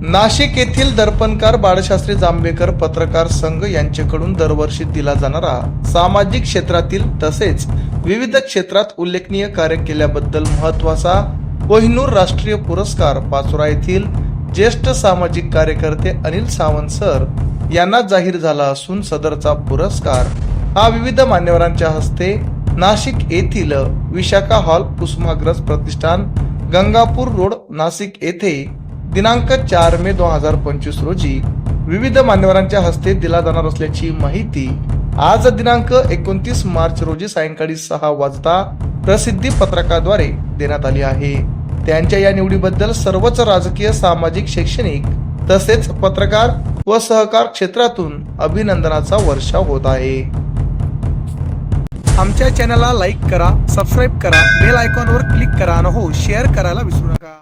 नाशिक येथील दर्पणकार बाळशास्त्री जांभेकर पत्रकार संघ यांच्याकडून दरवर्षी दिला जाणारा सामाजिक क्षेत्रातील तसेच विविध क्षेत्रात उल्लेखनीय कार्य केल्याबद्दल महत्त्वाचा कोहिनूर राष्ट्रीय पुरस्कार पाचोरा येथील ज्येष्ठ सामाजिक कार्यकर्ते अनिल सावंत सर यांना जाहीर झाला असून सदरचा पुरस्कार हा विविध मान्यवरांच्या हस्ते नाशिक येथील विशाखा हॉल कुसुमाग्रज प्रतिष्ठान गंगापूर रोड नाशिक येथे दिनांक चार मे दोन हजार पंचवीस रोजी विविध मान्यवरांच्या हस्ते दिला जाणार असल्याची माहिती आज दिनांक एकोणतीस मार्च रोजी सायंकाळी सहा वाजता प्रसिद्धी पत्रकाद्वारे देण्यात आली आहे. त्यांच्या या निवडीबद्दल सर्वच राजकीय सामाजिक शैक्षणिक तसेच पत्रकार व सहकार क्षेत्रातून अभिनंदनाचा वर्षाव होत आहे. आमच्या चॅनलला लाईक करा सबस्क्राईब करा बेल आयकॉनवर क्लिक करा आणि हो शेअर करायला विसरू नका.